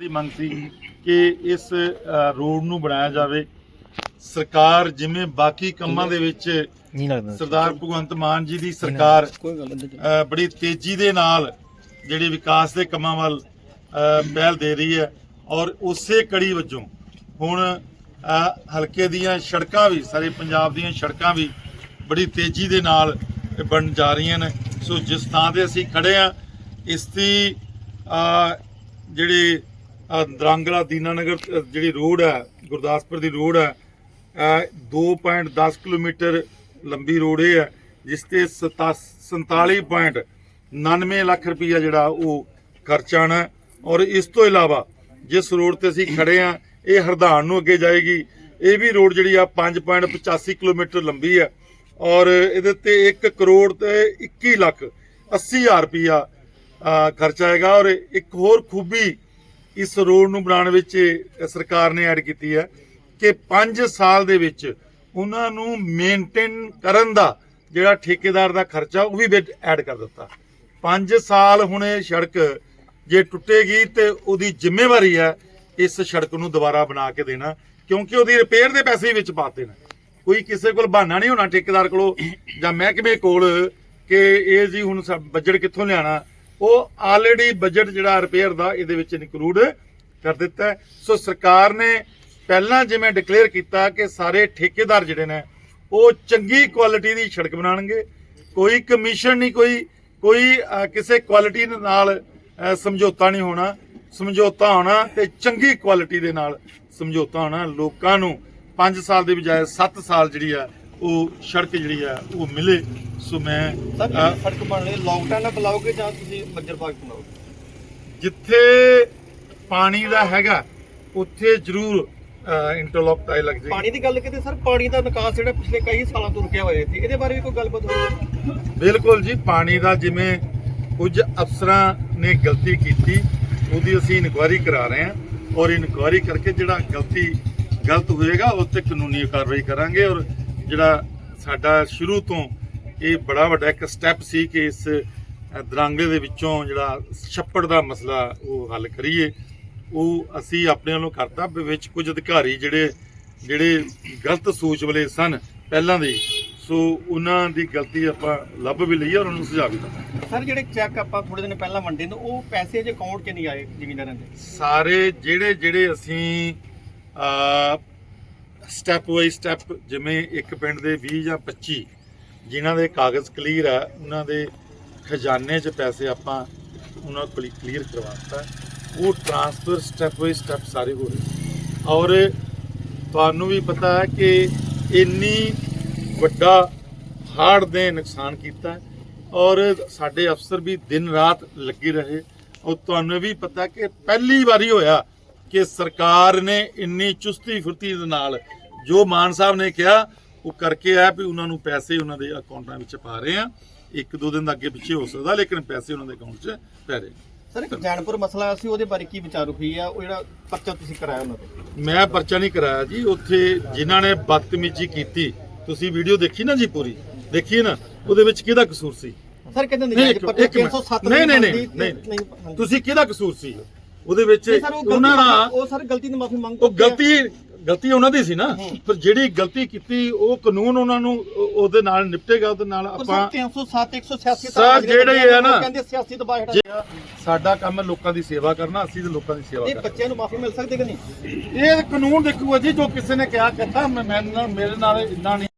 ਦੀ ਮੰਗ ਸੀ ਕਿ ਇਸ ਰੋਡ ਨੂੰ ਬਣਾਇਆ ਜਾਵੇ। ਸਰਕਾਰ ਜਿਵੇਂ ਬਾਕੀ ਕੰਮਾਂ ਦੇ ਵਿੱਚ ਨਹੀਂ ਲੱਗਦਾ। ਸਰਦਾਰ ਭਗਵੰਤ ਮਾਨ ਜੀ ਦੀ ਸਰਕਾਰ ਬੜੀ ਤੇਜ਼ੀ ਦੇ ਨਾਲ ਜਿਹੜੇ ਵਿਕਾਸ ਦੇ ਕੰਮਾਂ ਵੱਲ ਪਹਿਲ ਦੇ ਰਹੀ ਹੈ ਔਰ ਉਸੇ ਕੜੀ ਵਜੋਂ ਹੁਣ ਹਲਕੇ ਦੀਆਂ ਸੜਕਾਂ ਵੀ ਸਾਰੇ ਪੰਜਾਬ ਦੀਆਂ ਸੜਕਾਂ ਵੀ ਬੜੀ ਤੇਜ਼ੀ ਦੇ ਨਾਲ ਬਣ ਜਾ ਰਹੀਆਂ ਨੇ। ਸੋ ਜਿਸ ਥਾਂ ਤੇ ਅਸੀਂ ਖੜੇ ਆ ਇਸ ਦੀ ਜਿਹੜੀ ਦਰਾਂਗਲਾ ਦੀਨਾਨਗਰ ਅ, ਜਿਹੜੀ ਰੋਡ ਹੈ ਗੁਰਦਾਸਪੁਰ ਦੀ ਰੋਡ ਹੈ ਅ, 2.10 ਕਿਲੋਮੀਟਰ ਲੰਬੀ ਰੋਡ ਇਹ ਹੈ ਜਿਸ ਤੇ 47.99 ਲੱਖ ਰੁਪਈਆ ਜਿਹੜਾ ਉਹ ਖਰਚਾ ਆਉਣਾ ਔਰ ਇਸ ਤੋਂ ਇਲਾਵਾ ਜਿਸ ਰੋਡ ਤੇ ਅਸੀਂ ਖੜੇ ਆ ਇਹ ਹਰਦਾਨ ਨੂੰ ਅੱਗੇ ਜਾਏਗੀ। ਇਹ ਵੀ ਰੋਡ ਜਿਹੜੀ ਆ 5.85 ਕਿਲੋਮੀਟਰ ਲੰਬੀ ਹੈ। ਔਰ ਇਹਦੇ ਤੇ 1 ਕਰੋੜ ਤੇ 21 ਲੱਖ 80 ਹਜ਼ਾਰ ਰੁਪਈਆ ਖਰਚਾ ਆਏਗਾ। ਔਰ ਇੱਕ ਹੋਰ ਖੂਬੀ ਇਸ ਰੋਡ ਨੂੰ ਬਣਾਉਣ ਵਿੱਚ ਸਰਕਾਰ ਨੇ ਐਡ ਕੀਤੀ ਹੈ ਕਿ 5 ਸਾਲ ਦੇ ਵਿੱਚ ਉਹਨਾਂ ਨੂੰ ਮੇਨਟੇਨ ਕਰਨ ਦਾ ਜਿਹੜਾ ਠੇਕੇਦਾਰ ਦਾ ਖਰਚਾ, ਉਹ ਵੀ ਵਿੱਚ ਐਡ ਕਰ ਦਿੱਤਾ। 5 ਸਾਲ ਹੁਣ ਇਹ ਸੜਕ ਜੇ ਟੁੱਟੇਗੀ ਤੇ ਉਹਦੀ ਜ਼ਿੰਮੇਵਾਰੀ ਹੈ ਇਸ ਸੜਕ ਨੂੰ ਦੁਬਾਰਾ ਬਣਾ ਕੇ ਦੇਣਾ, ਕਿਉਂਕਿ ਉਹਦੀ ਰਿਪੇਅਰ ਦੇ ਪੈਸੇ ਵਿੱਚ ਪਾਤੇ ਨੇ ਕੋਈ ਕਿਸੇ ਕੋਲ ਬਹਾਨਾ ਨਹੀਂ ਹੋਣਾ ਠੇਕੇਦਾਰ ਕੋਲੋਂ, ਜਾਂ ਮਹਿਕਮੇ ਕੋਲ ਕਿ ਇਹ ਜੀ ਹੁਣ ਬਜਟ ਕਿੱਥੋਂ ਲਿਆਣਾ ਉਹ ਆਲਰੇਡੀ ਬਜਟ ਜਿਹੜਾ ਰਿਪੇਅਰ ਦਾ ਇਹਦੇ ਵਿੱਚ ਇਨਕਲੂਡ ਕਰ ਦਿੱਤਾ ਸੋ ਸਰਕਾਰ ਨੇ ਪਹਿਲਾਂ ਜਿਵੇਂ ਡਿਕਲੇਅਰ ਕੀਤਾ ਕਿ ਸਾਰੇ ਠੇਕੇਦਾਰ ਜਿਹੜੇ ਨੇ, ਉਹ ਚੰਗੀ ਕੁਆਲਿਟੀ ਦੀ ਸੜਕ ਬਣਾਉਣਗੇ। ਕੋਈ ਕਮਿਸ਼ਨ ਨਹੀਂ, ਕੋਈ ਕੋਈ ਕਿਸੇ ਕੁਆਲਿਟੀ ਨਾਲ ਸਮਝੌਤਾ ਨਹੀਂ ਹੋਣਾ। ਸਮਝੌਤਾ ਹੋਣਾ ਤੇ ਚੰਗੀ ਕੁਆਲਿਟੀ ਦੇ ਨਾਲ ਸਮਝੌਤਾ ਹੋਣਾ ਲੋਕਾਂ ਨੂੰ। 5 ਸਾਲ ਦੇ ਬਜਾਏ 7 ਸਾਲ ਜਿਹੜੀ ਆ ਉਹ ਸੜਕ ਜਿਹੜੀ ਆ ਉਹ ਮਿਲੇ। ਸੋ ਮੈਂ ਸੜਕ ਬਣ ਲਈ ਲੌਂਗ ਟਾਈਮ ਨਾਲ ਬੁਲਾਓਗੇ ਜਾਂ ਤੁਸੀਂ ਬੱਜਰ ਪਾਰਕ ਬਣਾਓਗੇ ਜਿੱਥੇ ਪਾਣੀ ਦਾ ਹੈਗਾ ਉੱਥੇ ਜ਼ਰੂਰ ਇੰਟਰਲੌਕ ਟਾਈ ਲੱਗ ਜਾਏਗੀ। ਪਾਣੀ ਦੀ ਗੱਲ ਕੀਤੀ ਸਰ? ਪਾਣੀ ਦਾ ਨਿਕਾਸ ਜਿਹੜਾ ਪਿਛਲੇ ਕਈ ਸਾਲਾਂ ਤੋਂ ਰੁਕਿਆ ਹੋਇਆ ਸੀ ਇਹਦੇ ਬਾਰੇ ਵੀ ਕੋਈ ਗੱਲਬਾਤ ਹੋਈ ਬਿਲਕੁਲ ਜੀ ਪਾਣੀ ਦਾ ਜਿਵੇਂ ਕੁਝ ਅਫਸਰਾਂ ਨੇ ਗਲਤੀ ਕੀਤੀ ਉਹਦੀ ਅਸੀਂ ਇਨਕੁਆਇਰੀ ਕਰਾ ਰਹੇ ਹਾਂ। ਔਰ ਇਨਕੁਆਇਰੀ ਕਰਕੇ ਜਿਹੜਾ ਗਲਤੀ ਗਲਤ ਹੋਏਗਾ ਉਸ ਤੇ ਕਾਨੂੰਨੀ ਕਾਰਵਾਈ ਕਰਾਂਗੇ। ਔਰ ਜਿਹੜਾ ਸਾਡਾ ਸ਼ੁਰੂ ਤੋਂ ਇਹ ਬੜਾ ਵੱਡਾ ਇੱਕ ਸਟੈਪ ਸੀ ਕਿ ਇਸ ਦਰਾਂਗੇ ਦੇ ਵਿੱਚੋਂ ਜਿਹੜਾ ਛੱਪੜ ਦਾ ਮਸਲਾ ਉਹ ਹੱਲ ਕਰੀਏ। ਉਹ ਅਸੀਂ ਆਪਣੇ ਵੱਲੋਂ ਕਰਤਾ ਵਿੱਚ ਕੁਝ ਅਧਿਕਾਰੀ ਜਿਹੜੇ ਜਿਹੜੇ ਗਲਤ ਸੋਚ ਵਾਲੇ ਸਨ ਪਹਿਲਾਂ ਦੇ ਸੋ ਉਹਨਾਂ ਦੀ ਗਲਤੀ ਆਪਾਂ ਲੱਭ ਵੀ ਲਈ ਔਰ ਉਹਨਾਂ ਨੂੰ ਸੁਝਾਅ ਵੀ ਦਿੱਤਾ। ਸਰ ਜਿਹੜੇ ਚੈੱਕ ਆਪਾਂ ਥੋੜੇ ਦਿਨ ਪਹਿਲਾਂ ਵੰਡੇ ਨੇ ਉਹ ਪੈਸੇ ਜੇ ਅਕਾਊਂਟ 'ਚ ਨਹੀਂ ਆਏ ਜ਼ਿਮੀਂਦਾਰਾਂ ਦੇ? ਸਾਰੇ ਜਿਹੜੇ ਜਿਹੜੇ ਅਸੀਂ ਸਟੈਪ ਬਾਈ ਸਟੈਪ ਜਿਵੇਂ ਇੱਕ ਪਿੰਡ ਦੇ 20 ਜਾਂ 25 ਜਿਨ੍ਹਾਂ ਦੇ ਕਾਗਜ਼ ਕਲੀਅਰ ਆ, ਉਹਨਾਂ ਦੇ ਖਜ਼ਾਨੇ 'ਚ ਪੈਸੇ ਆਪਾਂ ਉਹਨਾਂ ਕੋਲ ਕਲੀਅਰ ਕਰਵਾਤਾ ਉਹ ਟ੍ਰਾਂਸਫਰ ਸਟੈਪ ਬਾਈ ਸਟੈਪ ਸਾਰੇ ਹੋ ਰਹੇ ਔਰ ਤੁਹਾਨੂੰ ਵੀ ਪਤਾ ਹੈ ਕਿ ਇੰਨੀ ਵੱਡਾ ਹਾੜ ਦੇ ਨੁਕਸਾਨ ਕੀਤਾ। ਔਰ ਸਾਡੇ ਅਫਸਰ ਵੀ ਦਿਨ ਰਾਤ ਲੱਗੇ ਰਹੇ। ਔਰ ਤੁਹਾਨੂੰ ਵੀ ਪਤਾ ਕਿ ਪਹਿਲੀ ਵਾਰੀ ਹੋਇਆ ਕਿ ਸਰਕਾਰ ਨੇ ਇੰਨੀ ਚੁਸਤੀ ਫੁਰਤੀ ਦੇ ਨਾਲ ਜੋ ਮਾਨ ਸਾਹਿਬ ਨੇ ਕਿਹਾ ਉਹ ਕਰਕੇ ਆ ਵੀ ਉਹਨਾਂ ਨੂੰ ਪੈਸੇ ਉਹਨਾਂ ਦੇ ਅਕਾਊਂਟਾਂ ਵਿੱਚ ਪਾ ਰਹੇ ਆ ਇੱਕ ਦੋ ਦਿਨ ਦਾ ਅੱਗੇ ਪਿੱਛੇ ਹੋ ਸਕਦਾ ਲੇਕਿਨ ਪੈਸੇ ਉਹਨਾਂ ਦੇ ਅਕਾਊਂਟ 'ਚ ਪੈ ਰਹੇ ਸਰ ਇੱਕ ਜੈਨਪੁਰ ਮਸਲਾ ਸੀ ਉਹਦੇ ਬਾਰੇ ਕੀ ਵਿਚਾਰ ਹੋਈ ਆ? ਉਹ ਜਿਹੜਾ ਪਰਚਾ ਤੁਸੀਂ ਕਰਾਇਆ ਉਹਨਾਂ ਤੋਂ? ਮੈਂ ਪਰਚਾ ਨਹੀਂ ਕਰਾਇਆ ਜੀ ਉੱਥੇ ਜਿਨ੍ਹਾਂ ਨੇ ਬਦਤਮੀਜ਼ੀ ਕੀਤੀ ਤੁਸੀਂ ਵੀਡੀਓ ਦੇਖੀ ਨਾ ਜੀ ਪੂਰੀ? ਦੇਖੀ ਨਾ? ਉਹਦੇ ਵਿੱਚ ਕਿਹਦਾ ਕਸੂਰ ਸੀ? ਸਰ ਕਹਿੰਦੇ ਨਹੀਂ ਨਹੀਂ ਇੱਕ ਪਰਚਾ ਇੱਕ ਮਿੰਟ। 307 ਨਹੀਂ ਨਹੀਂ ਨਹੀਂ। ਤੁਸੀਂ ਕਿਹਦਾ ਕਸੂਰ ਸੀ? ਉਹਦੇ ਵਿੱਚ ਨਹੀਂ ਸਰ ਉਹ ਉਹਨਾਂ ਦਾ ਉਹ ਸਰ ਗਲਤੀ ਦੀ ਮਾਫੀ ਮੰਗ ਉਹ ਗਲਤੀ ਗਲਤੀ ਉਹਨਾਂ ਦੀ ਸੀ ਨਾ ਪਰ ਜਿਹੜੀ ਗਲਤੀ ਕੀਤੀ ਉਹ ਕਾਨੂੰਨ ਉਹਨਾਂ ਨੂੰ ਉਹ- ਉਹਦੇ ਨਾਲ ਨਿਪਟੇਗਾ ਉਹਦੇ ਨਾਲ ਆਪਾਂ ਆਪਾਂ 307 186 ਸਰ, ਜਿਹੜੇ ਇਹ ਆ ਨਾ- ਕਹਿੰਦੇ ਸਿਆਸੀ ਦਬਾਅ ਹਟਾ ਜੇ ਸਾਡਾ ਕੰਮ ਲੋਕਾਂ ਦੀ ਸੇਵਾ ਕਰਨਾ ਅਸੀਂ ਤੇ ਲੋਕਾਂ ਦੀ ਸੇਵਾ ਇਹ ਕਰਨਾ। ਬੱਚਿਆਂ ਨੂੰ ਮਾਫੀ ਮਿਲ ਸਕਦੀ ਕਿ ਨਹੀਂ? ਇਹ ਕਾਨੂੰਨ ਦੇਖੂਗਾ ਜੀ ਜੋ ਕਿਸੇ ਨੇ ਕਿਹਾ ਕਹਤਾ ਮੈਂ ਮੇਰੇ ਨਾਲ ਇਦਾਂ ਨਹੀਂ